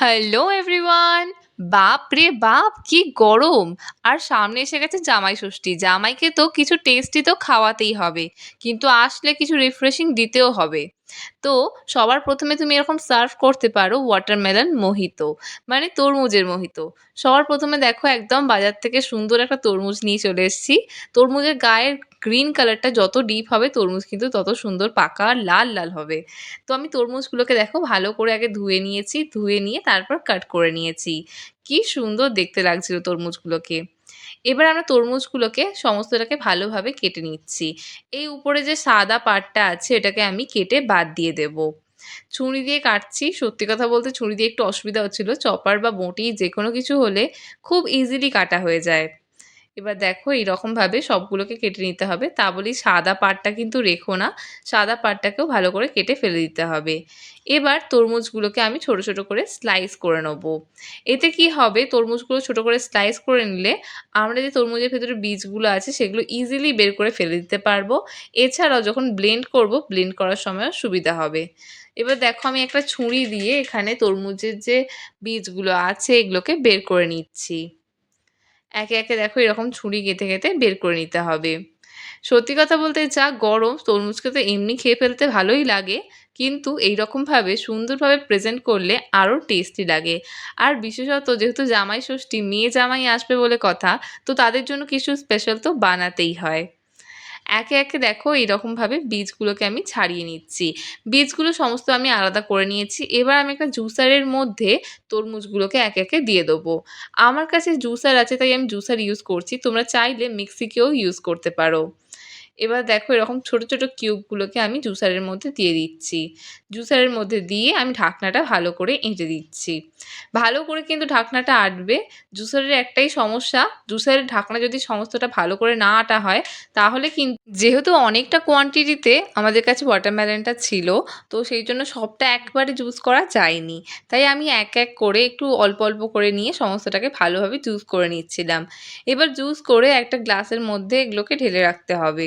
Hello everyone বাপ রে বাপ, কি গরম। আর সামনে এসে গেছে জামাই ষষ্ঠী। জামাইকে তো কিছু টেস্টি তো খাওয়াতেই হবে। কিন্তু আসলে কিছু রিফ্রেশিং দিতেও হবে। তো সবার প্রথমে তুমি এরকম সার্ভ করতে পারো ওয়াটারমেলন মোহিত মানে তরমুজের মোহিত সবার প্রথমে দেখো একদম বাজার থেকে সুন্দর একটা তরমুজ নিয়ে চলে এসেছি। তরমুজের গায়ের গ্রিন কালারটা যত ডিপ হবে তরমুজ কিন্তু তত সুন্দর পাকা আর লাল লাল হবে। তো আমি তরমুজগুলোকে দেখো ভালো করে আগে ধুয়ে নিয়েছি, ধুয়ে নিয়ে তারপর কাট করে নিয়েছি। কি সুন্দর দেখতে লাগছিল তরমুজগুলোকে। এবার আমরা তরমুজগুলোকে সমস্তটাকে ভালোভাবে কেটে নিচ্ছি। এই উপরে যে সাদা পাটটা আছে এটাকে আমি কেটে বাদ দিয়ে দেব। ছুরি দিয়ে কাটছি, সত্যি কথা বলতে ছুরি দিয়ে একটু অসুবিধা হচ্ছিল। চপার বা বঁটি যে কোনো কিছু হলে খুব ইজিলি কাটা হয়ে যায়। এবার দেখো এইরকমভাবে সবগুলোকে কেটে নিতে হবে। তা বলি সাদা পাটটা কিন্তু রেখো না, সাদা পাটটাকেও ভালো করে কেটে ফেলে দিতে হবে। এবার তরমুজগুলোকে আমি ছোট ছোট করে স্লাইস করে নেব। এতে কি হবে? তরমুজগুলো ছোট করে স্লাইস করে নিলে আমরা যে তরমুজের ভেতরে বীজগুলো আছে সেগুলো ইজিলি বের করে ফেলে দিতে পারব। এছাড়াও যখন ব্লেন্ড করব ব্লেন্ড করার সময়ও সুবিধা হবে। এবার দেখো আমি একটা ছুরি দিয়ে এখানে তরমুজের যে বীজগুলো আছে এগুলোকে বের করে নিচ্ছি। একে একে দেখো এরকম ছুরি গেঁথে গেঁথে বের করে নিতে হবে। সত্যি কথা বলতে যা গরম, তরমুজকে তো এমনি খেয়ে ফেলতে ভালোই লাগে। কিন্তু এইরকমভাবে সুন্দরভাবে প্রেজেন্ট করলে আরও টেস্টি লাগে। আর বিশেষত যেহেতু জামাই ষষ্ঠী, মেয়ে জামাই আসবে বলে কথা, তো তাদের জন্য কিছু স্পেশাল তো বানাতেই হয়। একে একে দেখো এইরকমভাবে বীজগুলোকে আমি ছাড়িয়ে নিচ্ছি। বীজগুলো সমস্ত আমি আলাদা করে নিয়েছি। এবার আমি একটা জুসারের মধ্যে তরমুজগুলোকে একে একে দিয়ে দেবো। আমার কাছে জুসার আছে, তাই আমি জুসার ইউজ করছি। তোমরা চাইলে মিক্সিকেও ইউজ করতে পারো। এবার দেখো এরকম ছোট ছোট কিউবগুলোকে আমি জুসারের মধ্যে দিয়ে দিচ্ছি। জুসারের মধ্যে দিয়ে আমি ঢাকনাটা ভালো করে এঁটে দিচ্ছি। ভালো করে কিন্তু ঢাকনাটা আটবে। জুসারের একটাই সমস্যা, জুসারের ঢাকনা যদি সমস্তটা ভালো করে না আটা হয়, তাহলে কিন্তু যেহেতু অনেকটা কোয়ান্টিটিতে আমাদের কাছে ওয়াটারমেলনটা ছিল, তো সেই জন্য সবটা একবারে জুস করা যায়নি। তাই আমি এক এক করে একটু অল্প অল্প করে নিয়ে সমস্তটাকে ভালোভাবে জুস করে নিচ্ছিলাম। এবার জুস করে একটা গ্লাসের মধ্যে এগুলোকে ঢেলে রাখতে হবে।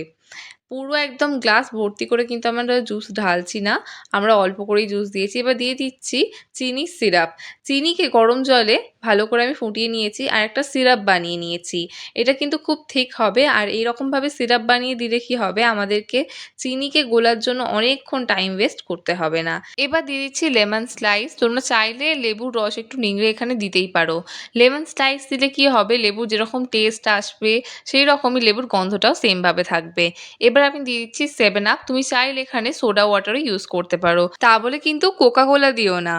পুরো একদম গ্লাস ভর্তি করে কিন্তু আমরা জুস ঢালছি না। আমরা অল্প করেই জুস দিয়েছি। এবার দিয়ে দিচ্ছি চিনির সিরাপ চিনিকে গরম জলে ভালো করে আমি ফুটিয়ে নিয়েছি আর একটা সিরাপ বানিয়ে নিয়েছি। এটা কিন্তু খুব ঠিক হবে আর এইরকমভাবে সিরাপ বানিয়ে দিলে কি হবে? আমাদেরকে চিনিকে গোলার জন্য অনেকক্ষণ টাইম ওয়েস্ট করতে হবে না। এবার দিয়ে দিচ্ছি লেমন স্লাইস তোমরা চাইলে লেবুর রস একটু নিংড়ে এখানে দিতেই পারো। লেমন স্লাইস দিলে কি হবে? লেবুর যেরকম টেস্ট আসবে সেই রকমই লেবুর গন্ধটাও সেমভাবে থাকবে। এবার আমি দিয়ে দিচ্ছি সেভেন আপ তুমি চাইলে এখানে সোডা ওয়াটারও ইউজ করতে পারো। তা বলে কিন্তু কোকা কোলা দিও না।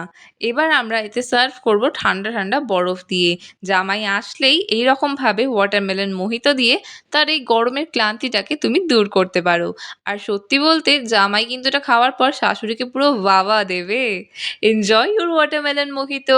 এবার আমরা এতে সার্ভ করব ঠান্ডা ঠান্ডা বরফ দিয়ে। জামাই আসলেই এই রকমভাবে ওয়াটারমেলন মোহিত দিয়ে তার এই গরমের ক্লান্তিটাকে তুমি দূর করতে পারো। আর সত্যি বলতে জামাই কিন্তু এটা খাওয়ার পর শাশুড়িকে পুরো বাবা দেবে। Enjoy your watermelon Mohit!